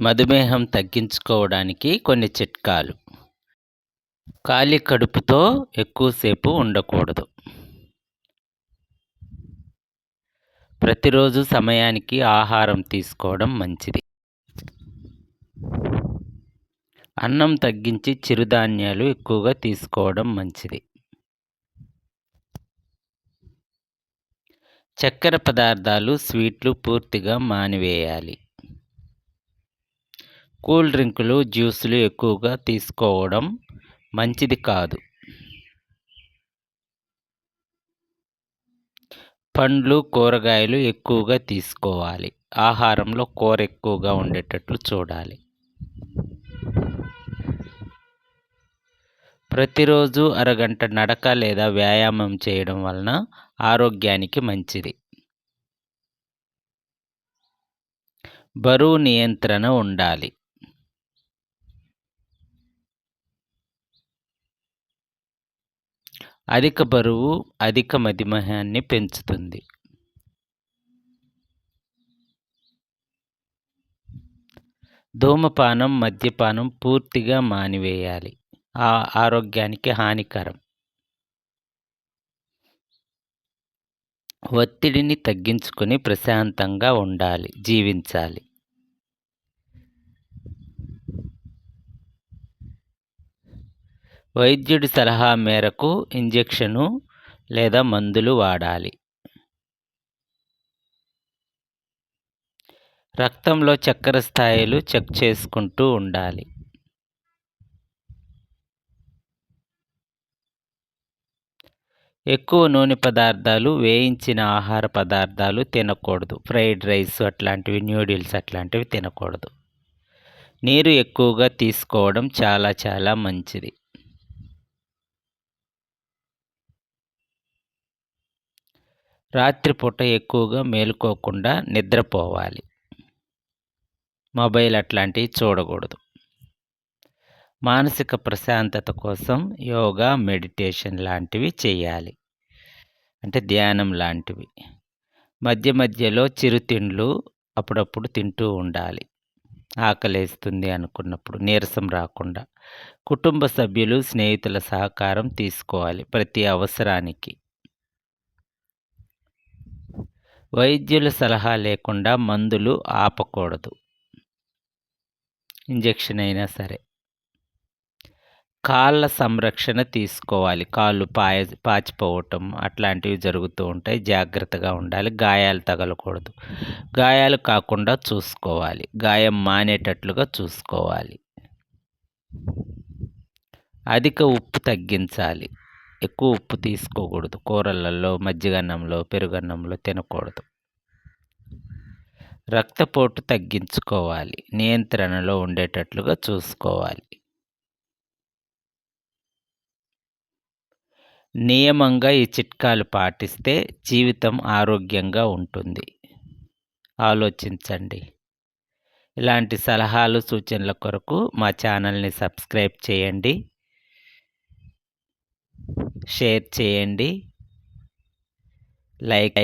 మధుమేహం తగ్గించుకోవడానికి కొన్ని చిట్కాలు. ఖాళీ కడుపుతో ఎక్కువసేపు ఉండకూడదు. ప్రతిరోజు సమయానికి ఆహారం తీసుకోవడం మంచిది. అన్నం తగ్గించి చిరుధాన్యాలు ఎక్కువగా తీసుకోవడం మంచిది. చక్కెర పదార్థాలు స్వీట్లు పూర్తిగా మానివేయాలి. కూల్ డ్రింకులు జ్యూసులు ఎక్కువగా తీసుకోవడం మంచిది కాదు. పండ్లు కూరగాయలు ఎక్కువగా తీసుకోవాలి. ఆహారంలో కూర ఎక్కువగా ఉండేటట్లు చూడాలి. ప్రతిరోజు అరగంట నడక లేదా వ్యాయామం చేయడం వలన ఆరోగ్యానికి మంచిది. బరువు నియంత్రణ ఉండాలి. అధిక బరువు అధిక మధుమేహాన్ని పెంచుతుంది. ధూమపానం మద్యపానం పూర్తిగా మానివేయాలి. ఆ ఆరోగ్యానికి హానికరం. ఒత్తిడిని తగ్గించుకొని ప్రశాంతంగా ఉండాలి జీవించాలి. వైద్యుడి సలహా మేరకు ఇంజెక్షను లేదా మందులు వాడాలి. రక్తంలో చక్కెర స్థాయిలు చెక్ చేసుకుంటూ ఉండాలి. ఎక్కువ నూనె పదార్థాలు వేయించిన ఆహార పదార్థాలు తినకూడదు. ఫ్రైడ్ రైస్ అట్లాంటివి న్యూడిల్స్ అట్లాంటివి తినకూడదు. నీరు ఎక్కువగా తీసుకోవడం చాలా చాలా మంచిది. రాత్రిపూట ఎక్కువగా మేలుకోకుండా నిద్రపోవాలి. మొబైల్ అట్లాంటివి చూడకూడదు. మానసిక ప్రశాంతత కోసం యోగా మెడిటేషన్ లాంటివి చేయాలి. అంటే ధ్యానం లాంటివి. మధ్య మధ్యలో చిరుతిండ్లు అప్పుడప్పుడు తింటూ ఉండాలి. ఆకలేస్తుంది అనుకున్నప్పుడు నీరసం రాకుండా కుటుంబ సభ్యులు స్నేహితుల సహకారం తీసుకోవాలి ప్రతి అవసరానికి. వైద్యుల సలహా లేకుండా మందులు ఆపకూడదు. ఇంజెక్షన్ అయినా సరే. కాళ్ళ సంరక్షణ తీసుకోవాలి. కాళ్ళు పాయ పాచిపోవటం అట్లాంటివి జరుగుతూ ఉంటాయి. జాగ్రత్తగా ఉండాలి. గాయాలు తగలకూడదు. గాయాలు కాకుండా చూసుకోవాలి. గాయం మానేటట్లుగా చూసుకోవాలి. అధిక ఉప్పు తగ్గించాలి. ఎక్కువ ఉప్పు తీసుకోకూడదు. కూరలలో మజ్జిగన్నంలో పెరుగన్నంలో తినకూడదు. రక్తపోటు తగ్గించుకోవాలి. నియంత్రణలో ఉండేటట్లుగా చూసుకోవాలి. నియమంగా ఈ చిట్కాలు పాటిస్తే జీవితం ఆరోగ్యంగా ఉంటుంది. ఆలోచించండి. ఇలాంటి సలహాలు సూచనల కొరకు మా ఛానల్ని సబ్స్క్రైబ్ చేయండి. షేర్ చేయండి. లైక్